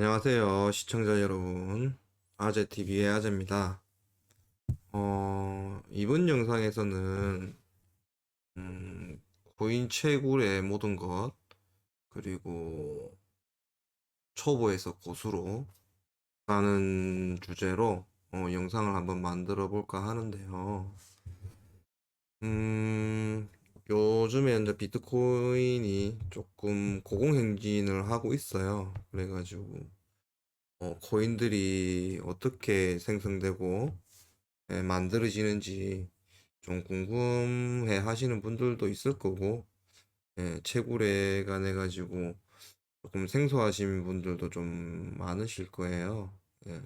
안녕하세요, 시청자 여러분. 아재TV의 아재입니다. 어, 이번 영상에서는, 음, 코인 채굴의 모든 것, 그리고 초보에서 고수로 라는 주제로 어, 영상을 한번 만들어 볼까 하는데요. 음, 요즘에 이제 비트코인이 조금 고공행진을 하고 있어요. 그래가지고, 어, 코인들이 어떻게 생성되고, 예, 만들어지는지 좀 궁금해 하시는 분들도 있을 거고, 예, 채굴에 관 해 가지고 조금 생소하신 분들도 좀 많으실 거예요. 예.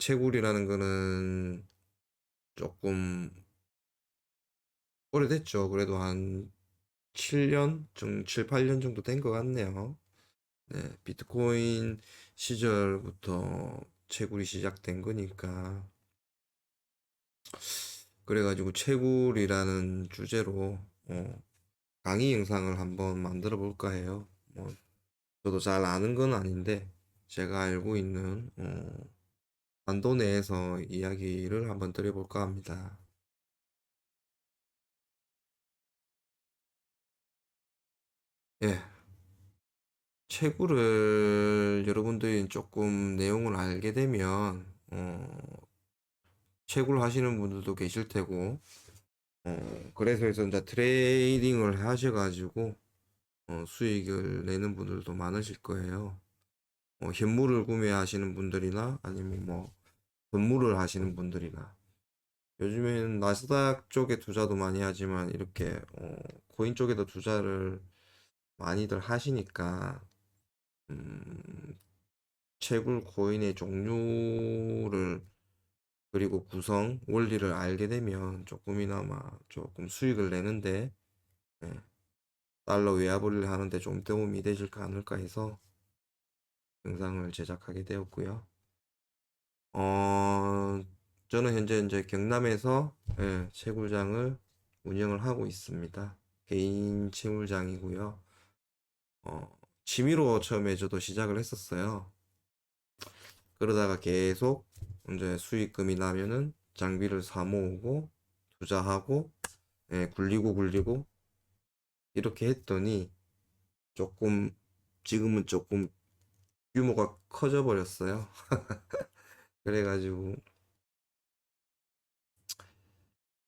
채굴이라는 거는 조금 오래됐죠. 그래도 한 7년, 좀 7, 8년 정도 된 것 같네요. 네, 비트코인 시절부터 채굴이 시작된 거니까. 그래가지고 채굴이라는 주제로 어, 강의 영상을 한번 만들어 볼까 해요. 뭐, 저도 잘 아는 건 아닌데, 제가 알고 있는 어, 반도 내에서 이야기를 한번 드려볼까 합니다. 예. 채굴을 여러분들이 조금 내용을 알게 되면, 어, 채굴 하시는 분들도 계실 테고, 어, 그래서 해서 이제 트레이딩을 하셔가지고, 어, 수익을 내는 분들도 많으실 거예요. 어, 현물을 구매하시는 분들이나 아니면 뭐, 건물을 하시는 분들이나. 요즘에는 나스닥 쪽에 투자도 많이 하지만, 이렇게, 어, 코인 쪽에도 투자를 많이들 하시니까, 음, 채굴 코인의 종류를 그리고 구성, 원리를 알게 되면 조금이나마 조금 수익을 내는데 예, 달러 외화벌이를 하는데 좀 도움이 되실까 않을까 해서 영상을 제작하게 되었고요. 어, 저는 현재 이제 경남에서 예, 채굴장을 운영을 하고 있습니다. 개인 채굴장이고요. 어, 취미로 처음에 저도 시작을 했었어요. 그러다가 계속 이제 수익금이 나면은 장비를 사 모으고 투자하고 예, 굴리고 굴리고 이렇게 했더니 조금 지금은 조금 규모가 커져 버렸어요. 그래가지고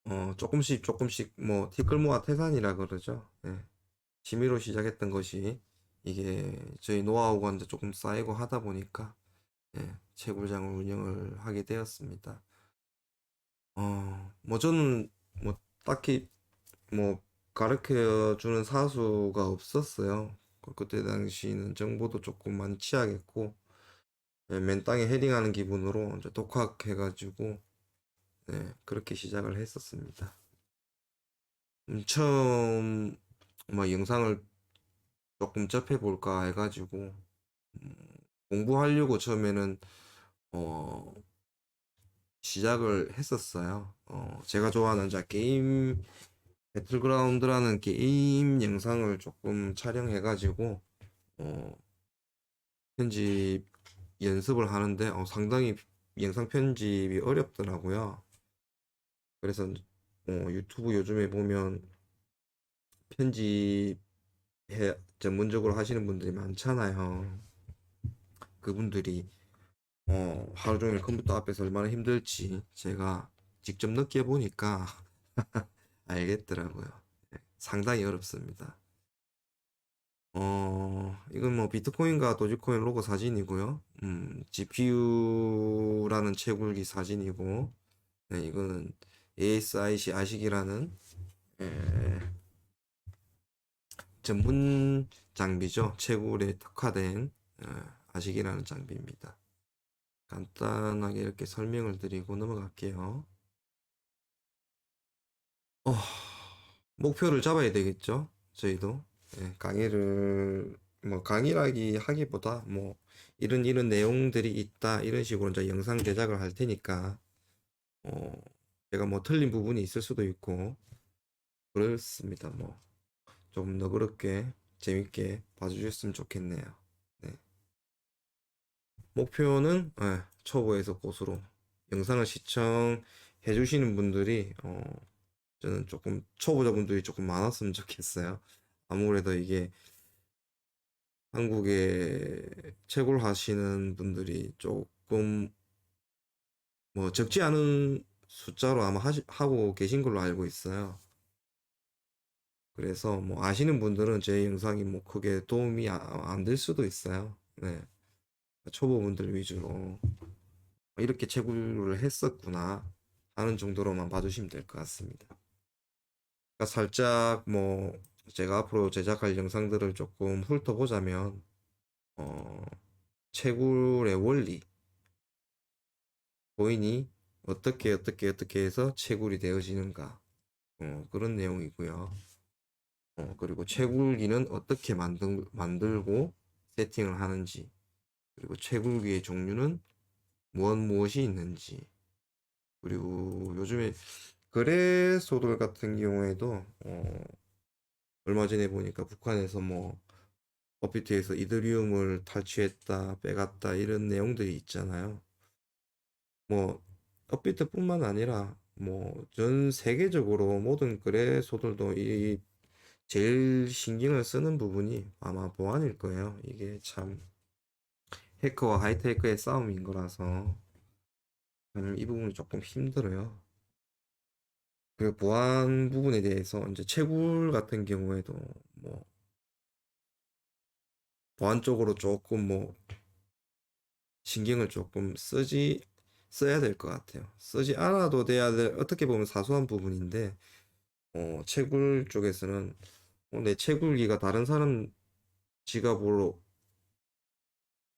어 조금씩 조금씩 뭐 티끌모아 태산이라 그러죠. 예. 취미로 시작했던 것이 이게 저희 노하우가 이제 조금 쌓이고 하다 보니까 예, 채굴장을 운영을 하게 되었습니다. 어, 뭐 저는 뭐 딱히 뭐 가르쳐 주는 사수가 없었어요. 그- 그때 당시는 정보도 조금 많이 취약했고 예, 맨 땅에 헤딩하는 기분으로 이제 독학해가지고 예, 그렇게 시작을 했었습니다. 음, 처음 뭐 영상을 조금 접해볼까 해가지고 음, 공부하려고 처음에는 어, 시작을 했었어요. 어, 제가 좋아하는 자 게임 배틀그라운드라는 게임 영상을 조금 촬영해가지고 어, 편집 연습을 하는데 어, 상당히 영상 편집이 어렵더라고요. 그래서 어, 유튜브 요즘에 보면 편집 해 전문적으로 하시는 분들이 많잖아요. 그분들이 어, 하루 종일 컴퓨터 앞에서 얼마나 힘들지 제가 직접 느껴보니까 알겠더라고요. 네, 상당히 어렵습니다. 어, 이건 뭐 비트코인과 도지코인 로고 사진이고요. 음, GPU라는 채굴기 사진이고, 네, 이거는 ASIC 아식이라는 에, 전문 장비죠. 채굴에 특화된 에, 아식이라는 장비입니다. 간단하게 이렇게 설명을 드리고 넘어갈게요. 어, 목표를 잡아야 되겠죠? 저희도. 예, 강의를, 뭐, 강의라기 하기보다, 뭐, 이런, 이런 내용들이 있다, 이런 식으로 이제 영상 제작을 할 테니까, 어, 제가 뭐 틀린 부분이 있을 수도 있고, 그렇습니다. 뭐, 좀 너그럽게, 재밌게 봐주셨으면 좋겠네요. 네. 목표는 예, 초보에서 고수로 영상을 시청해 주시는 분들이 어, 저는 조금 초보자분들이 조금 많았으면 좋겠어요. 아무래도 이게 한국에 채굴 하시는 분들이 조금 뭐 적지 않은 숫자로 아마 하시, 하고 계신 걸로 알고 있어요. 그래서 뭐 아시는 분들은 제 영상이 뭐 크게 도움이 안 될 수도 있어요. 네. 초보분들 위주로 이렇게 채굴을 했었구나 하는 정도로만 봐주시면 될 것 같습니다. 그러니까 살짝 뭐 제가 앞으로 제작할 영상들을 조금 훑어보자면 어, 채굴의 원리 고인이 어떻게 어떻게 어떻게 해서 채굴이 되어지는가 어, 그런 내용이고요. 어, 그리고 채굴기는 어떻게 만들, 만들고 세팅을 하는지 그리고 채굴기의 종류는 무엇 무엇이 있는지 그리고 요즘에 거래소들 같은 경우에도 어, 얼마 전에 보니까 북한에서 뭐 업비트에서 이더리움을 탈취했다 빼갔다 이런 내용들이 있잖아요. 뭐 업비트뿐만 아니라 뭐 전 세계적으로 모든 거래소들도 이 제일 신경을 쓰는 부분이 아마 보안일 거예요. 이게 참 해커와 하이테크의 싸움인 거라서 음, 이 부분이 조금 힘들어요. 그 보안 부분에 대해서 이제 채굴 같은 경우에도 뭐 보안 쪽으로 조금 뭐 신경을 조금 쓰지 써야 될 것 같아요. 쓰지 않아도 돼야 될 어떻게 보면 사소한 부분인데 어, 채굴 쪽에서는 어, 내 채굴기가 다른 사람 지갑으로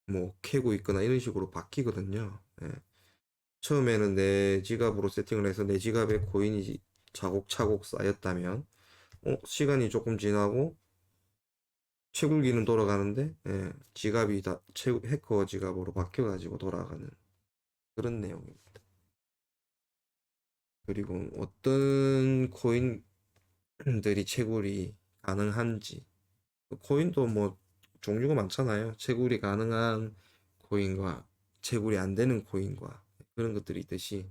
뭐 캐고 있거나 이런 식으로 바뀌거든요. 예. 처음에는 내 지갑으로 세팅을 해서 내 지갑에 코인이 차곡차곡 쌓였다면 어, 시간이 조금 지나고 채굴기는 돌아가는데 예, 지갑이 다 채, 해커 지갑으로 바뀌어가지고 돌아가는 그런 내용입니다. 그리고 어떤 코인들이 채굴이 가능한지 그 코인도 뭐 종류가 많잖아요. 채굴이 가능한 코인과 채굴이 안 되는 코인과 그런 것들이 있듯이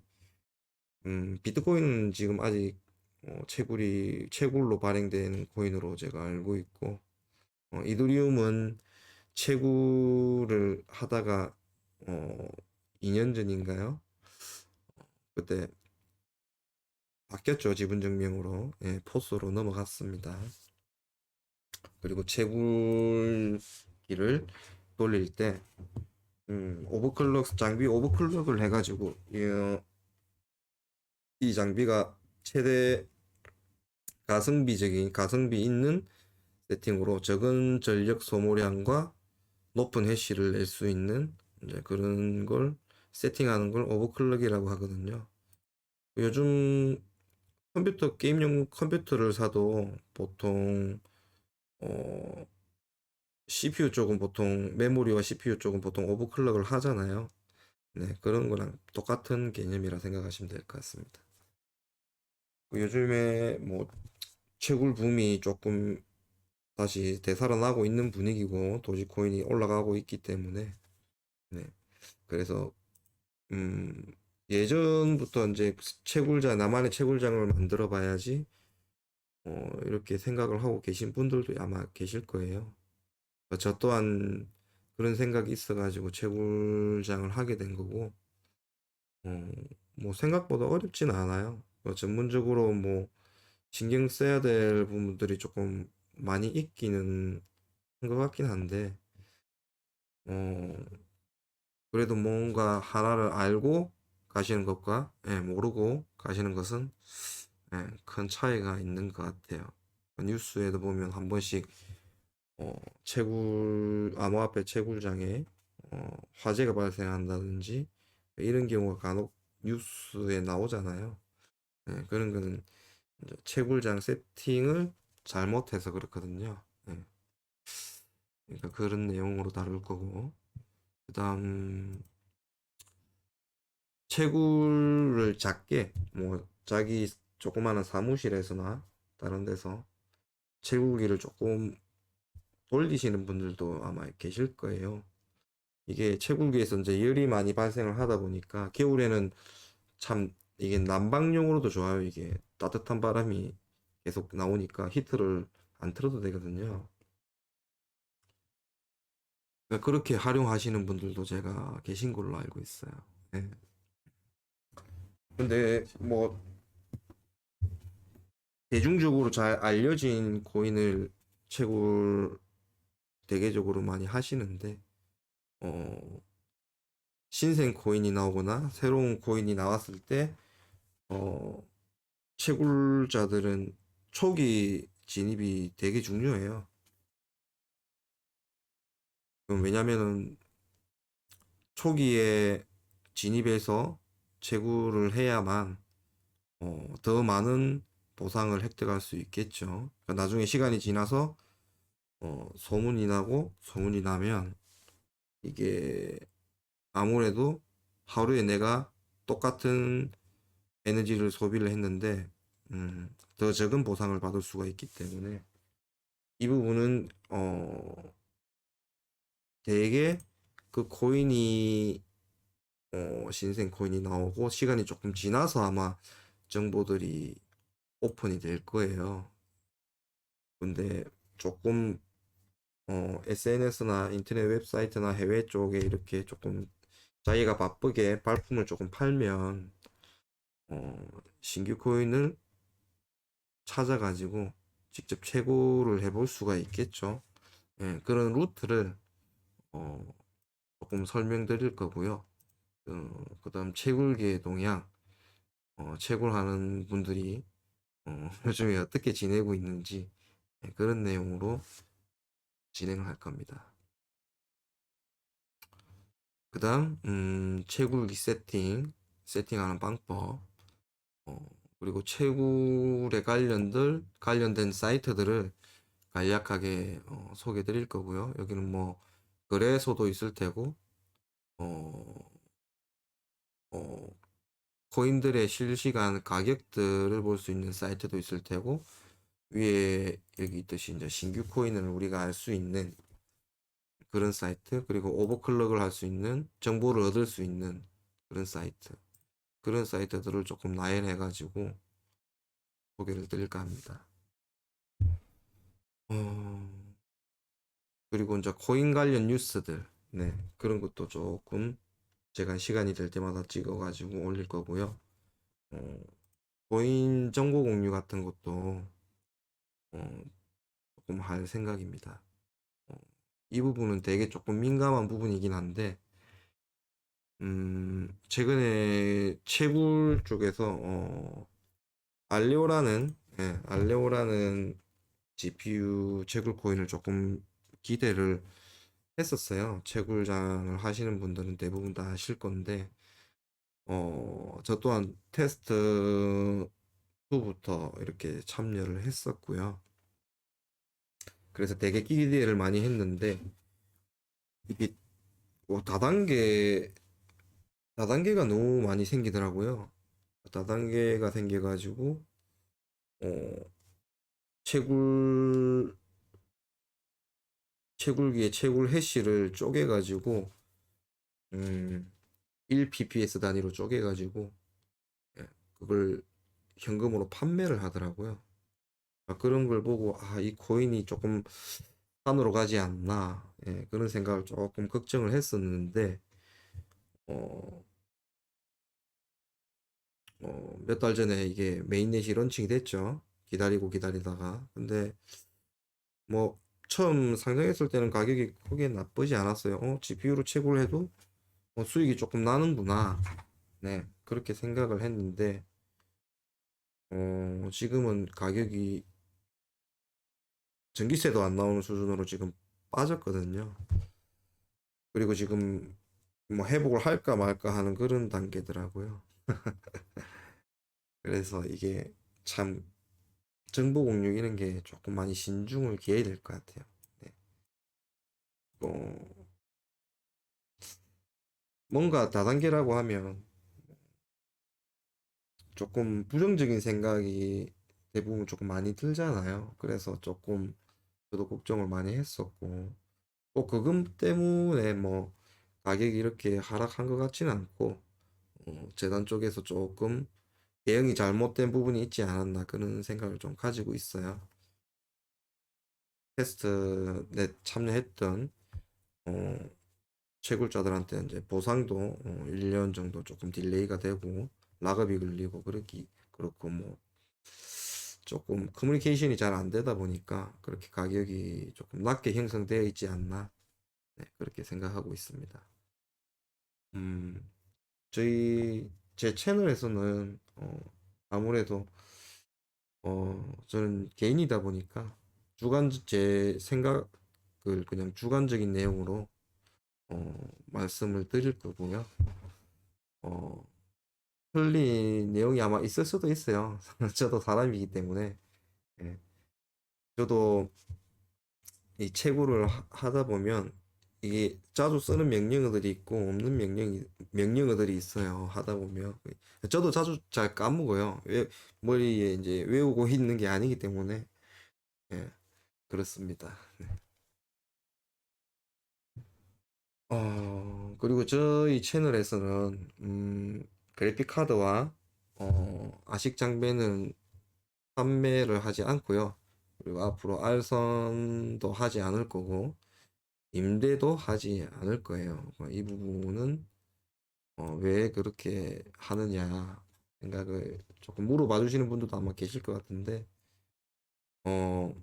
음, 비트코인은 지금 아직 어, 채굴이 채굴로 발행된 코인으로 제가 알고 있고 어, 이더리움은 채굴을 하다가 어, 2년 전인가요? 그때 바뀌었죠. 지분 증명으로 예, 포스로 넘어갔습니다. 그리고 채굴기를 돌릴 때 음, 오버클럭 장비 오버클럭을 해가지고 이, 어, 이 장비가 최대 가성비적인 가성비 있는 세팅으로 적은 전력 소모량과 높은 해시를 낼 수 있는 이제 그런 걸 세팅하는 걸 오버클럭이라고 하거든요. 요즘 컴퓨터 게임용 컴퓨터를 사도 보통 어 CPU 쪽은 보통 메모리와 CPU 쪽은 보통 오버클럭을 하잖아요. 네, 그런 거랑 똑같은 개념이라 생각하시면 될 것 같습니다. 요즘에 뭐 채굴 붐이 조금 다시 되살아나고 있는 분위기고 도지코인이 올라가고 있기 때문에 네. 그래서 음 예전부터 이제 채굴자 나만의 채굴장을 만들어 봐야지 어 이렇게 생각을 하고 계신 분들도 아마 계실 거예요. 어, 저 또한 그런 생각이 있어가지고 채굴장을 하게 된 거고 어 뭐 생각보다 어렵진 않아요. 뭐 전문적으로 뭐 신경 써야 될 부분들이 조금 많이 있기는 한 것 같긴 한데 어 그래도 뭔가 하나를 알고 가시는 것과 예, 모르고 가시는 것은 예, 큰 차이가 있는 것 같아요. 뉴스에도 보면 한 번씩 어, 채굴 암호화폐 채굴장에 어, 화재가 발생한다든지 이런 경우가 간혹 뉴스에 나오잖아요. 예, 그런 거는 채굴장 세팅을 잘못해서 그렇거든요. 예. 그러니까 그런 내용으로 다룰 거고 그다음 채굴을 작게 뭐 자기 조그마한 사무실에서나 다른 데서 채굴기를 조금 돌리시는 분들도 아마 계실 거예요. 이게 채굴기에서 이제 열이 많이 발생을 하다 보니까 겨울에는 참 이게 난방용으로도 좋아요. 이게 따뜻한 바람이 계속 나오니까 히트를 안 틀어도 되거든요. 그러니까 그렇게 활용하시는 분들도 제가 계신 걸로 알고 있어요. 예. 근데 뭐 대중적으로 잘 알려진 코인을 채굴 대개적으로 많이 하시는데 어 신생 코인이 나오거나 새로운 코인이 나왔을 때 어 채굴자들은 초기 진입이 되게 중요해요. 왜냐면은 초기에 진입해서 채굴을 해야만 어, 더 많은 보상을 획득할 수 있겠죠. 그러니까 나중에 시간이 지나서 어, 소문이 나고 소문이 나면 이게 아무래도 하루에 내가 똑같은 에너지를 소비를 했는데 음, 더 적은 보상을 받을 수가 있기 때문에 이 부분은 어, 되게 그 코인이 어, 신생 코인이 나오고 시간이 조금 지나서 아마 정보들이 오픈이 될 거예요. 근데 조금 어, SNS나 인터넷 웹사이트나 해외 쪽에 이렇게 조금 자기가 바쁘게 발품을 조금 팔면 어, 신규 코인을 찾아가지고 직접 채굴을 해볼 수가 있겠죠. 예, 그런 루트를 어, 조금 설명드릴 거고요. 어, 그 다음 채굴계의 동향, 어, 채굴하는 분들이 어, 요즘에 어떻게 지내고 있는지 예, 그런 내용으로 진행을 할 겁니다. 그 다음 음, 채굴기 세팅, 세팅하는 방법, 어, 그리고 채굴에 관련들 관련된 사이트들을 간략하게 어, 소개해 드릴 거고요. 여기는 뭐 거래소도 있을 테고 어, 어, 코인들의 실시간 가격들을 볼 수 있는 사이트도 있을 테고 위에 여기 있듯이 이제 신규 코인을 우리가 알 수 있는 그런 사이트 그리고 오버클럭을 할 수 있는 정보를 얻을 수 있는 그런 사이트 그런 사이트들을 조금 나열해 가지고 소개를 드릴까 합니다. 어, 그리고 이제 코인 관련 뉴스들 네 그런 것도 조금 제가 시간이 될 때마다 찍어 가지고 올릴 거고요. 어, 코인 정보 공유 같은 것도 어, 조금 할 생각입니다. 어, 이 부분은 되게 조금 민감한 부분이긴 한데, 음, 최근에 채굴 쪽에서, 어, 알레오라는, 예, 알레오라는 GPU 채굴 코인을 조금 기대를 했었어요. 채굴장을 하시는 분들은 대부분 다 아실 건데, 어, 저 또한 테스트 후부터 이렇게 참여를 했었고요. 그래서 되게 기대를 많이 했는데 이게 뭐 다단계 다단계가 너무 많이 생기더라고요. 다단계가 생겨가지고 어 채굴 채굴기에 채굴 해시를 쪼개가지고 음 1ppс 단위로 쪼개가지고 예, 그걸 현금으로 판매를 하더라고요. 아, 그런 걸 보고 아, 이 코인이 조금 산으로 가지 않나 예, 그런 생각을 조금 걱정을 했었는데 어, 어, 몇 달 전에 이게 메인넷이 런칭이 됐죠. 기다리고 기다리다가 근데 뭐 처음 상장했을 때는 가격이 크게 나쁘지 않았어요. 어, GPU로 채굴 해도 어, 수익이 조금 나는구나. 네, 그렇게 생각을 했는데 어, 지금은 가격이 전기세도 안 나오는 수준으로 지금 빠졌거든요. 그리고 지금 뭐 회복을 할까 말까 하는 그런 단계더라고요. 그래서 이게 참 정보 공유 이런 게 조금 많이 신중을 기해야 될 것 같아요. 네. 어, 뭔가 다단계라고 하면 조금 부정적인 생각이 대부분 조금 많이 들잖아요. 그래서 조금 저도 걱정을 많이 했었고, 꼭 그것 때문에 뭐 가격이 이렇게 하락한 것 같지는 않고 어, 재단 쪽에서 조금 대응이 잘못된 부분이 있지 않았나 그런 생각을 좀 가지고 있어요. 테스트에 참여했던 어, 채굴자들한테 이제 보상도 어, 1년 정도 조금 딜레이가 되고 락업이 걸리고 그렇기 그렇고 뭐 조금 커뮤니케이션이 잘 안 되다 보니까 그렇게 가격이 조금 낮게 형성되어 있지 않나 네, 그렇게 생각하고 있습니다. 음, 저희 제 채널에서는 어, 아무래도 어, 저는 개인이다 보니까 주관 제 생각을 그냥 주관적인 내용으로 어, 말씀을 드릴 거고요. 어, 틀린 내용이 아마 있을 수도 있어요. 저도 사람이기 때문에. 예. 저도 이 채굴을 하- 하다 보면 이게 자주 쓰는 명령어들이 있고 없는 명령이 명령어들이 있어요. 하다 보면 저도 자주 잘 까먹어요. 왜 머리에 이제 외우고 있는 게 아니기 때문에 예, 그렇습니다. 네. 어, 그리고 저희 채널에서는 음, 그래픽 카드와 어, 아식 장비는 판매를 하지 않고요. 그리고 앞으로 알선도 하지 않을 거고 임대도 하지 않을 거예요. 어, 이 부분은 어, 왜 그렇게 하느냐 생각을 조금 물어봐 주시는 분들도 아마 계실 것 같은데 어,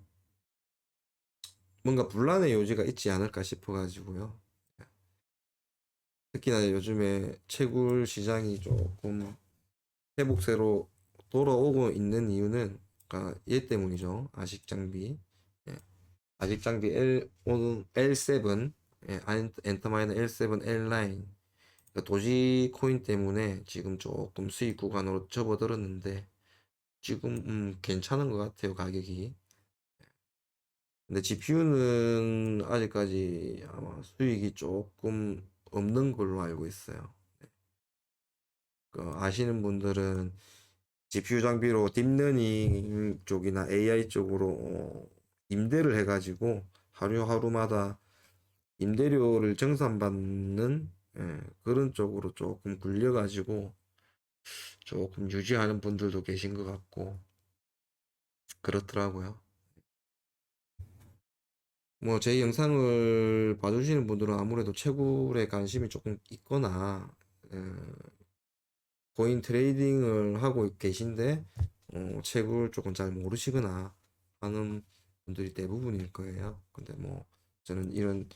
뭔가 분란의 요지가 있지 않을까 싶어 가지고요. 특히나 요즘에 채굴 시장이 조금 회복세로 돌아오고 있는 이유는 그러니까 얘 때문이죠. 아식 장비. 예. 아식 장비 L, 오는 L7, 예, 안- 엔터마이너 L7, L9. 그러니까 도지 코인 때문에 지금 조금 수익 구간으로 접어들었는데 지금 음, 괜찮은 것 같아요, 가격이. 근데 GPU는 아직까지 아마 수익이 조금 없는 걸로 알고 있어요. 그 아시는 분들은 GPU 장비로 딥러닝 쪽이나 AI 쪽으로 어, 임대를 해가지고 하루하루마다 임대료를 정산받는 예, 그런 쪽으로 조금 굴려가지고 조금 유지하는 분들도 계신 것 같고 그렇더라고요. 뭐 제 영상을 봐주시는 분들은 아무래도 채굴에 관심이 조금 있거나 예, 코인 트레이딩을 하고 계신데 어, 채굴 조금 잘 모르시거나 하는 분들이 대부분일 거예요. 근데 뭐 저는 이런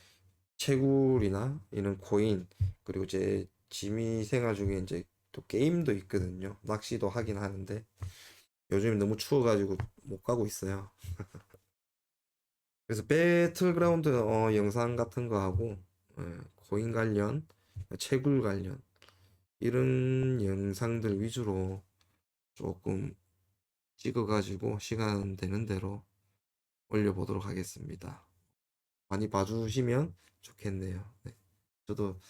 채굴이나 이런 코인 그리고 제 취미 생활 중에 이제 또 게임도 있거든요. 낚시도 하긴 하는데 요즘 너무 추워가지고 못 가고 있어요. 그래서 배틀그라운드 어, 영상 같은 거 하고 예, 코인 관련, 채굴 관련 이런 영상들 위주로 조금 찍어가지고 시간 되는 대로 올려보도록 하겠습니다. 많이 봐주시면 좋겠네요. 네. 저도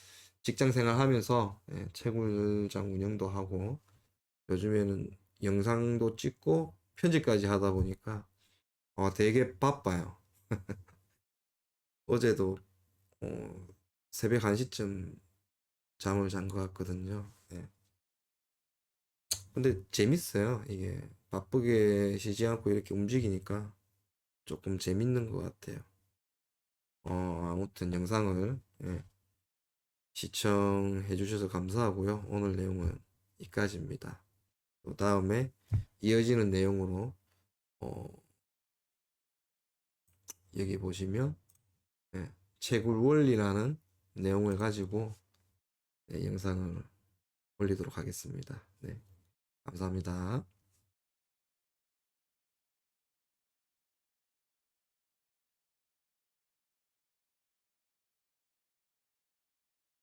직장 생활 하면서 예, 채굴장 운영도 하고 요즘에는 영상도 찍고 편집까지 하다 보니까 어, 되게 바빠요. 어제도 어, 새벽 1시쯤 잠을 잔 것 같거든요. 네. 근데 재밌어요. 이게 바쁘게 쉬지 않고 이렇게 움직이니까 조금 재밌는 것 같아요. 어, 아무튼 영상을 예, 시청해 주셔서 감사하고요. 오늘 내용은 여기까지입니다. 또 다음에 이어지는 내용으로 어, 여기 보시면 예, 채굴 원리라는 내용을 가지고 네, 영상을 올리도록 하겠습니다. 네, 감사합니다.